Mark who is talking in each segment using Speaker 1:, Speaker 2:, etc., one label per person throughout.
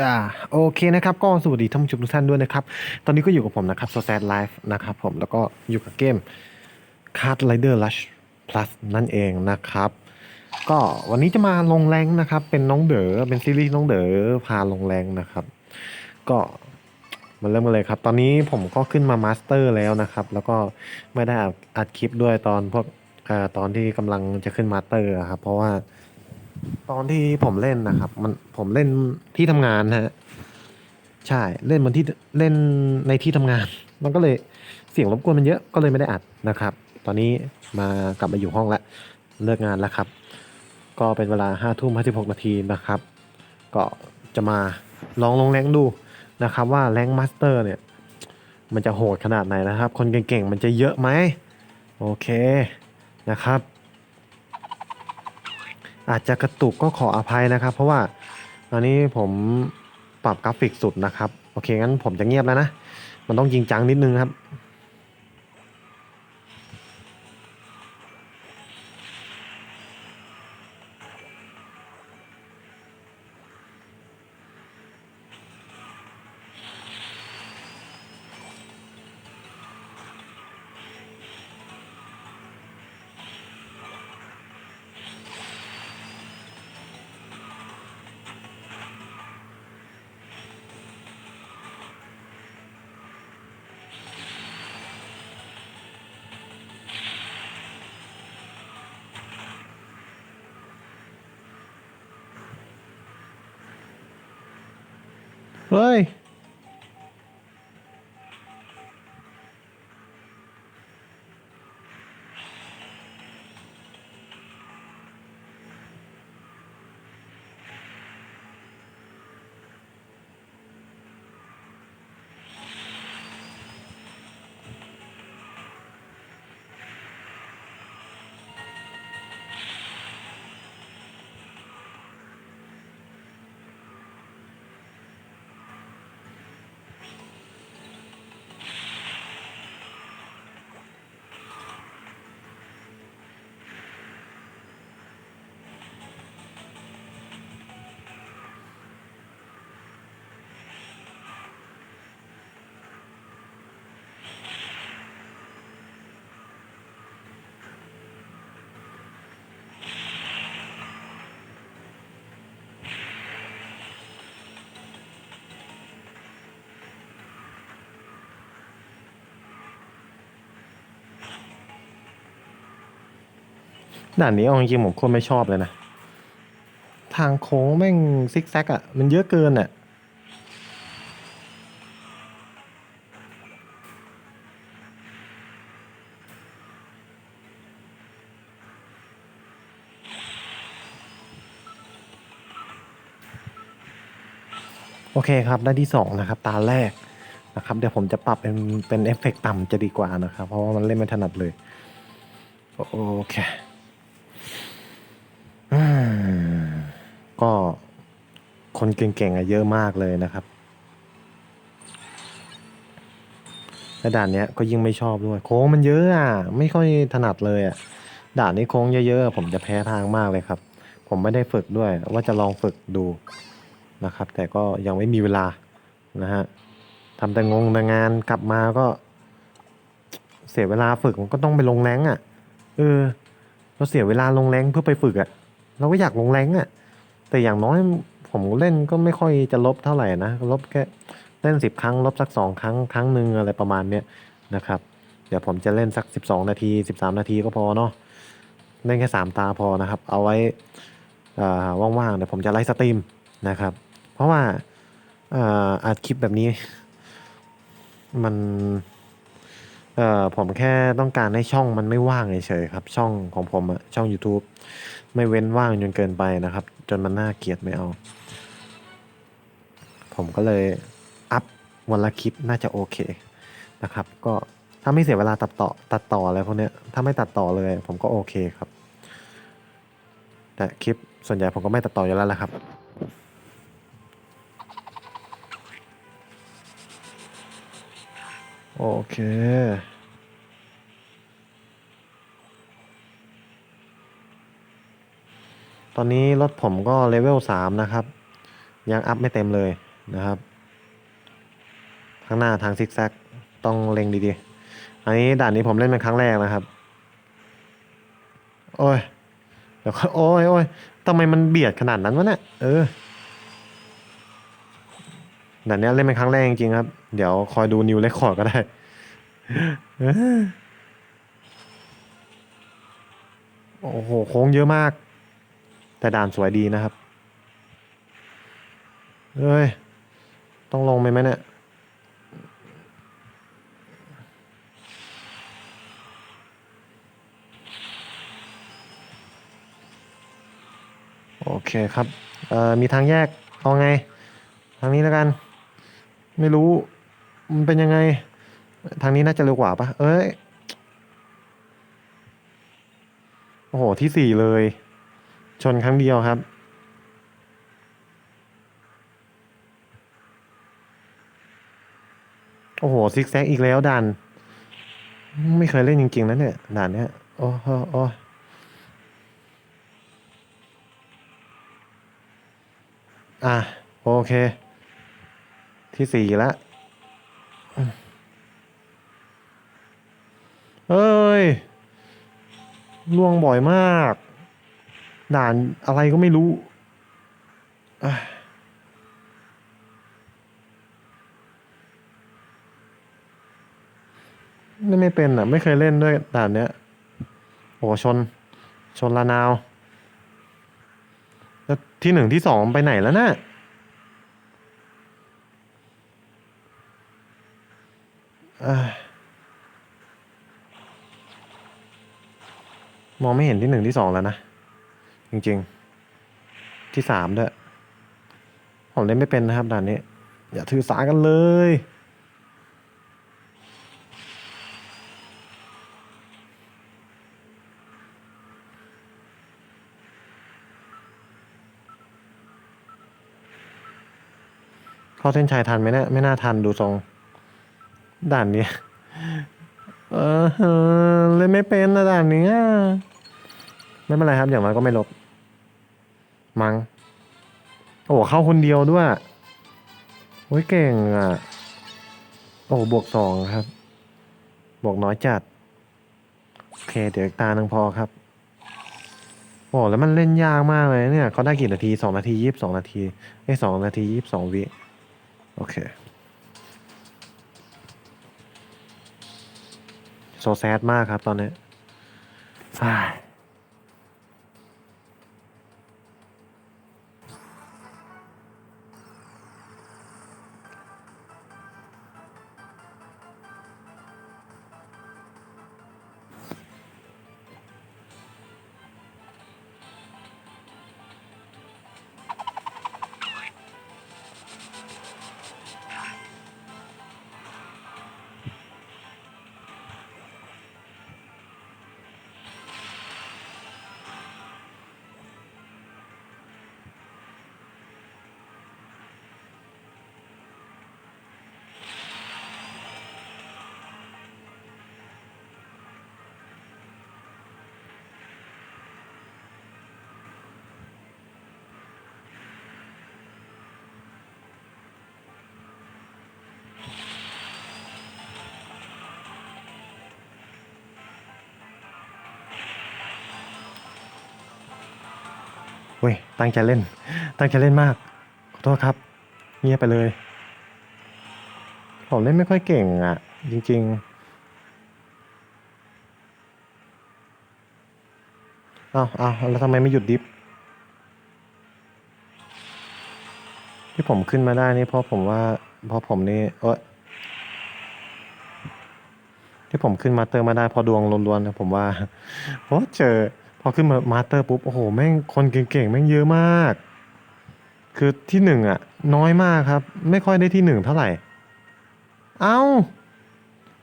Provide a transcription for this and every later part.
Speaker 1: อ่าโอเคนะครับก็สวัสดีท่านผู้ชมทุกท่านด้วยนะครับตอนนี้ก็อยู่กับผมนะครับ s o s a d Life นะครับผมแล้วก็อยู่กับเกม Card Rider Rush Plus นั่นเองนะครับ ก็วันนี้จะมาลงแรงนะครับ เป็นน้องเด๋อเป็นซีรีส์น้องเด๋อพาลงแรงนะครับ ก็มาเริ่มกันเลยครับ ตอนนี้ผมก็ขึ้นมามาสเตอร์แล้วนะครับ แล้วก็ไม่ได้อัดคลิปด้วยตอนพวกอ่อตอนที่กำลังจะขึ้นมาสเตอร์ครับเพราะว่า ตอนที่ผมเล่นนะครับ มันผมเล่นที่ทำงานนะฮะ ใช่เล่นบนที่เล่นในที่ทำงาน มันก็เลยเสียงรบกวนมันเยอะก็เลยไม่ได้อัดนะครับ ตอนนี้มากลับมาอยู่ห้องแล้วเลิกงานแล้วครับ ก็เป็นเวลาห้าทุ่มห้าสิบหกนาทีนะครับ ก็จะมาลองลงแรงดูนะครับ ว่าแรงมาสเตอร์เนี่ย มันจะโหดขนาดไหนนะครับ คนเก่งๆ มันจะเยอะไหม โอเคนะครับ อาจจะกระตุกก็ขออภัยนะครับ เพราะว่าตอนนี้ผมปรับกราฟิกสุดนะครับ โอเคงั้นผมจะเงียบแล้วนะ มันต้องจริงจังนิดนึงครับ เด่านนี้เอาจริงๆผมโคตรไม่ชอบเลยนะ ทางโค้งแม่งซิกแซกอะ มันเยอะเกินอะโอเคครับได้ที่สองนะครับ ตาแรกนะครับ เดี๋ยวผมจะปรับเป็นเป็นเอฟเฟกต์ต่ำจะดีกว่านะครับ เพราะว่ามันเล่นไม่ถนัดเลย โอเคอืมก็ คนเก่งๆอะเยอะมากเลยนะครับและด่านเนี้ยก็ยิ่งไม่ชอบด้วย โค้งมันเยอะอะไม่ค่อยถนัดเลยอะด่านนี้โค้งเยอะๆผมจะแพ้ทางมากเลยครับ ผมไม่ได้ฝึกด้วยว่าจะลองฝึกดูนะครับ แต่ก็ยังไม่มีเวลานะฮะทำแต่งงแต่งานกลับมาก็ เสียเวลาฝึกมันก็ต้องไปลงแรงอะเออเราเสียเวลาลงแรงเพื่อไปฝึกอะ่ะ เราก็อยากลงแรงอะ่ะ แต่อย่างน้อย ผมเล่นก็ไม่ค่อยจะลบเท่าไหร่นะลบแค่เล่นสิบครั้งลบสักสองครั้งครั้งหนึ่งอะไรประมาณเนี้ยนะครับ เดี๋ยวผมจะเล่นสักสิบสองนาทีสิบสามนาทีก็พอเนาะเล่นแค่สามตาพอนะครับ เอาไว้อ่าว่างๆเดี๋ยวผมจะไลฟ์สตรีมนะครับ เพราะว่าอ่าอัดคลิปแบบนี้ มันเอ่อผมแค่ต้องการให้ช่องมันไม่ว่างเฉยๆครับ ช่องของผมอะช่อง YouTube ไม่เว้นว่างจนเกินไปนะครับ จนมันน่าเกลียดไม่เอา ผมก็เลยอัพวันละคลิปน่าจะโอเคนะครับ ก็ถ้าไม่เสียเวลาตัดต่อตัดต่ออะไรพวกเนี้ยถ้าไม่ตัดต่อเลย ผมก็โอเคครับ แต่คลิปส่วนใหญ่ผมก็ไม่ตัดต่ออยู่แล้วแหละครับโอเค ตอนนี้รถผมก็เลเวลสามนะครับ ยังอัพไม่เต็มเลยนะครับ ข้างหน้าทางซิกแซกต้องเล็งดีๆ อันนี้ด่านนี้ผมเล่นเป็นครั้งแรกนะครับ โอ้ยเดี๋ยวโอ้ยโอ้ยทำไมมันเบียดขนาดนั้นวะเนี่ยเออด่านนี้เล่นเป็นครั้งแรกจริงๆครับ เดี๋ยวคอยดูนิวเรคคอร์ดก็ได้โอ้โห โค้งเยอะมาก แต่ด่านสวยดีนะครับเอ้ย ต้องลงไปไหมเนี่ย โอเคครับ เอ่อ มีทางแยก เอาไง ทางนี้แล้วกัน ไม่รู้ มันเป็นยังไง ทางนี้น่าจะเร็วกว่าปะเอ้ย โอ้โห ที่สี่เลย ชนครั้งเดียวครับ โอ้โห ซิกแซกอีกแล้วด่าน ไม่เคยเล่นจริง ๆนะเนี่ยด่านเนี้ย โอ้โหโอ้อะ โอเค ที่สี่ล้วเอ้ยล่วงบ่อยมาก ด่านอะไรก็ไม่รู้อะเล่ไม่เป็นอะ ไม่เคยเล่นด้วยด่านเนี้ยโอ้ชน ชนละนาว แล้วที่หนึ่งที่สองไปไหนแล้วน่ะมองไม่เห็นที่หนึ่งที่สองแล้วนะ จริงๆ ที่สามด้วย ผมเล่นไม่เป็นนะครับด่านนี้ อย่าถือสากันเลย เข้าเส้นชัยทันไหมเนี่ยไม่น่าทันดูทรง ด่านนี้ เออเล่นไม่เป็นนะด่านนี้ไม่เป็นไรครับอย่างน้อยก็ไม่ลบ มังโอ้เข้าคนเดียวด้วย โอ้ยเก่งอะ โอ้บวกสองครับ บวกน้อยจัด โอเค เดี๋ยวอีกตาหนึ่งพอครับ โอ้แล้วมันเล่นยากมากเลยเนี่ยเขาได้กี่นาทีสองนาทียี่สิบสองนาทีไอ้สองนาทียี่สิบสองวิ โอเค โซแซดมากครับตอนนี้อ้ เว้ยตั้งใจเล่น ตั้งใจเล่นมาก ขอโทษครับ เงียบไปเลย ผมเล่นไม่ค่อยเก่งอะ จริง ๆ เอาเอาแล้วทำไมไม่หยุดดิฟ ที่ผมขึ้นมาได้นี่เพราะผมว่า เพราะผมนี่ เออที่ผมขึ้นมาเตอร์มาได้พอดวงล้วนๆนะผมว่าเพราะเจอ พอขึ้นมามาสเตอร์ปุ๊บ โอ้โห แม่งคนเก่งๆ แม่งเยอะมาก คือที่หนึ่งอะน้อยมากครับ ไม่ค่อยได้ที่หนึ่งเท่าไหร่ เอา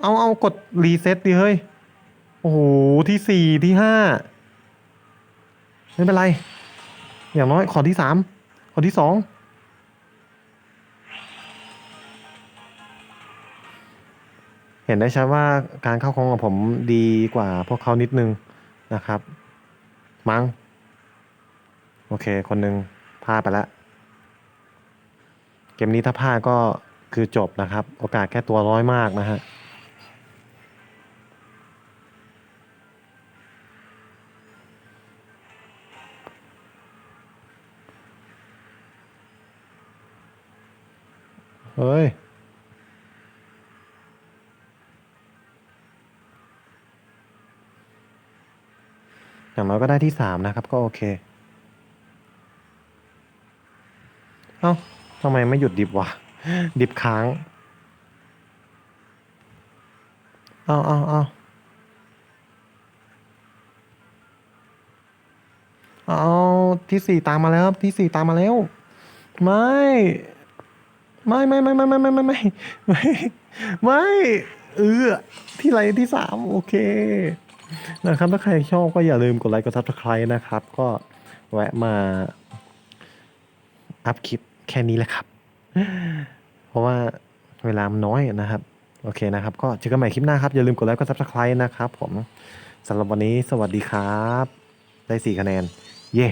Speaker 1: เอาเอากดรีเซ็ตดิเฮ้ย โอ้โห ที่สี่ที่ห้าไม่เป็นไร อย่างน้อยขอที่สามขอที่สองเห็นได้ชัดว่าการเข้าค้งของผมดีกว่าพวกเขานิดนึงนะครับ มั้ง โอเค คนหนึ่งพลาดไปแล้ว เกมนี้ถ้าพลาดก็คือจบนะครับ โอกาสแค่ตัวร้อยมากนะฮะเฮ้ย อย่างน้อยก็ได้ที่สามนะครับ ก็โอเค เอ้าทำไมไม่หยุดดิบวะ ดิบค้าง เอาเอาเอาเอาที่สี่ตามมาแล้วครับ ที่สี่ตามมาแล้ว ไม่ไม่ไม่ไม่ไม่ไม่ไม่ไม่ไม่ไม่ไม่เออที่ไรที่สามโอเค นะครับถ้าใครชอบก็อย่าลืมกดไลค์กดซับสไครต์นะครับ ก็แวะมาอัพคลิปแค่นี้แหละครับ เพราะว่าเวลามันน้อยนะครับ โอเคนะครับ ก็เจอกันใหม่คลิปหน้าครับ อย่าลืมกดไลค์กดซับสไครต์นะครับผมสำหรับวันนี้สวัสดีครับ ได้สี่คะแนน เย่